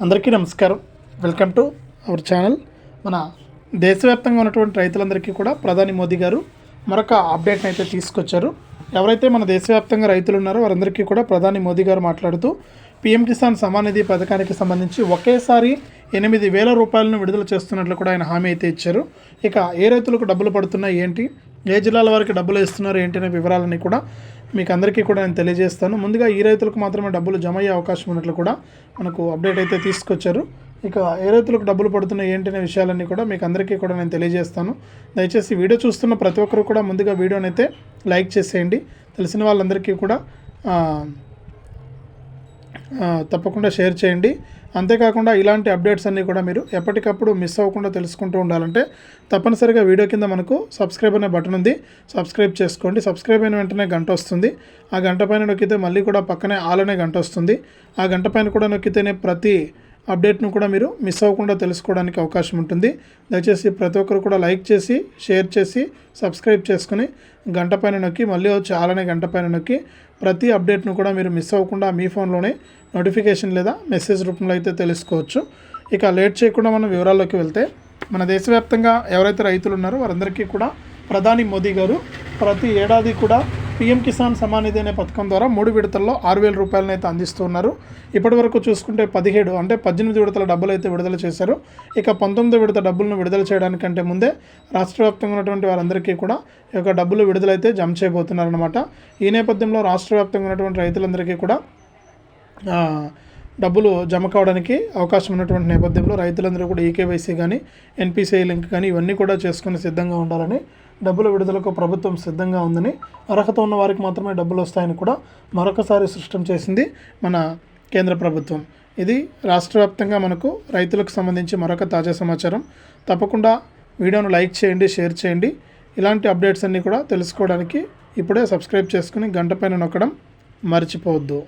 అందరికీ నమస్కారం. Welcome to our channel మన దేశవ్యాప్తంగా ఉన్నటువంటి రైతులందరికీ కూడా ప్రధాని మోదీ గారు మరొక అప్డేట్ని అయితే తీసుకొచ్చారు. ఎవరైతే మన దేశవ్యాప్తంగా రైతులు ఉన్నారో వారందరికీ కూడా ప్రధాని మోదీ గారు మాట్లాడుతూ పీఎం కిసాన్ సమాన్ నిధి పథకానికి సంబంధించి ఒకేసారి ఎనిమిది వేల రూపాయలను విడుదల చేస్తున్నట్లు కూడా ఆయన హామీ అయితే ఇచ్చారు. ఇక ఏ రైతులకు డబ్బులు పడుతున్నాయి ఏంటి? ఏ జిల్లాల వారికి డబ్బులు ఇస్తున్నారు ఏంటి అనే వివరాలని కూడా మీకు అందరికీ కూడా నేను తెలియజేస్తాను. ముందుగా ఈ రైతులకు మాత్రమే డబ్బులు జమ అయ్యే అవకాశం ఉన్నట్లు కూడా మనకు అప్డేట్ అయితే తీసుకొచ్చారు. ఇక ఏ రైతులకు డబ్బులు పడుతున్నాయి ఏంటనే విషయాలన్నీ కూడా మీకు అందరికీ కూడా నేను తెలియజేస్తాను. దయచేసి వీడియో చూస్తున్న ప్రతి ఒక్కరు కూడా ముందుగా వీడియోని అయితే లైక్ చేసేయండి. తెలిసిన వాళ్ళందరికీ కూడా తప్పకుండా షేర్ చేయండి. అంతేకాకుండా ఇలాంటి అప్డేట్స్ అన్నీ కూడా మీరు ఎప్పటికప్పుడు మిస్ అవ్వకుండా తెలుసుకుంటూ ఉండాలంటే తప్పనిసరిగా వీడియో కింద మనకు సబ్స్క్రైబ్ అనే బటన్ ఉంది. సబ్స్క్రైబ్ చేసుకోండి. సబ్స్క్రైబ్ అయిన వెంటనే గంట వస్తుంది. ఆ గంట పైన నొక్కితే మళ్ళీ కూడా పక్కనే ఆల్ అనే గంట వస్తుంది. ఆ గంట పైన కూడా నొక్కితేనే ప్రతి అప్డేట్ను కూడా మీరు మిస్ అవ్వకుండా తెలుసుకోవడానికి అవకాశం ఉంటుంది. దయచేసి ప్రతి ఒక్కరు కూడా లైక్ చేసి షేర్ చేసి సబ్స్క్రైబ్ చేసుకుని గంట పైన నొక్కి మళ్ళీ వచ్చి ఆలనే గంట పైన నొక్కి ప్రతి అప్డేట్ను కూడా మీరు మిస్ అవ్వకుండా మీ ఫోన్లోనే నోటిఫికేషన్ లేదా మెసేజ్ రూపంలో అయితే తెలుసుకోవచ్చు. ఇక లేట్ చేయకుండా మనం వివరాల్లోకి వెళ్తే మన దేశవ్యాప్తంగా ఎవరైతే రైతులు ఉన్నారో వారందరికీ కూడా ప్రధాని మోదీ గారు ప్రతి ఏడాది కూడా పీఎం కిసాన్ సమాన్ నిధి అనే పథకం ద్వారా మూడు విడతల్లో ఆరు వేల రూపాయలను అయితే అందిస్తున్నారు. ఇప్పటి వరకు చూసుకుంటే పదిహేడు అంటే పద్దెనిమిది విడతల డబ్బులు అయితే విడుదల చేశారు. ఇక పంతొమ్మిది విడత డబ్బులను విడుదల చేయడానికంటే ముందే రాష్ట్ర వ్యాప్తంగా ఉన్నటువంటి వారందరికీ కూడా ఈ యొక్క డబ్బులు విడుదలైతే జమ చేయబోతున్నారనమాట ఈ నేపథ్యంలో రాష్ట్ర వ్యాప్తంగా ఉన్నటువంటి రైతులందరికీ కూడా డబ్బులు జమ కావడానికి అవకాశం ఉన్నటువంటి నేపథ్యంలో రైతులందరూ కూడా ఈకేవైసీ కానీ ఎన్పిసిఐ లింక్ కానీ ఇవన్నీ కూడా చేసుకుని సిద్ధంగా ఉండాలని డబ్బుల విడుదలకు ప్రభుత్వం సిద్ధంగా ఉందని అర్హత ఉన్న వారికి మాత్రమే డబ్బులు వస్తాయని కూడా మరొకసారి సృష్టం చేసింది మన కేంద్ర ప్రభుత్వం. ఇది రాష్ట్ర వ్యాప్తంగా మనకు రైతులకు సంబంధించి మరొక తాజా సమాచారం. తప్పకుండా వీడియోను లైక్ చేయండి షేర్ చేయండి. ఇలాంటి అప్డేట్స్ అన్నీ కూడా తెలుసుకోవడానికి ఇప్పుడే సబ్స్క్రైబ్ చేసుకుని గంట పైన నొక్కడం మర్చిపోవద్దు.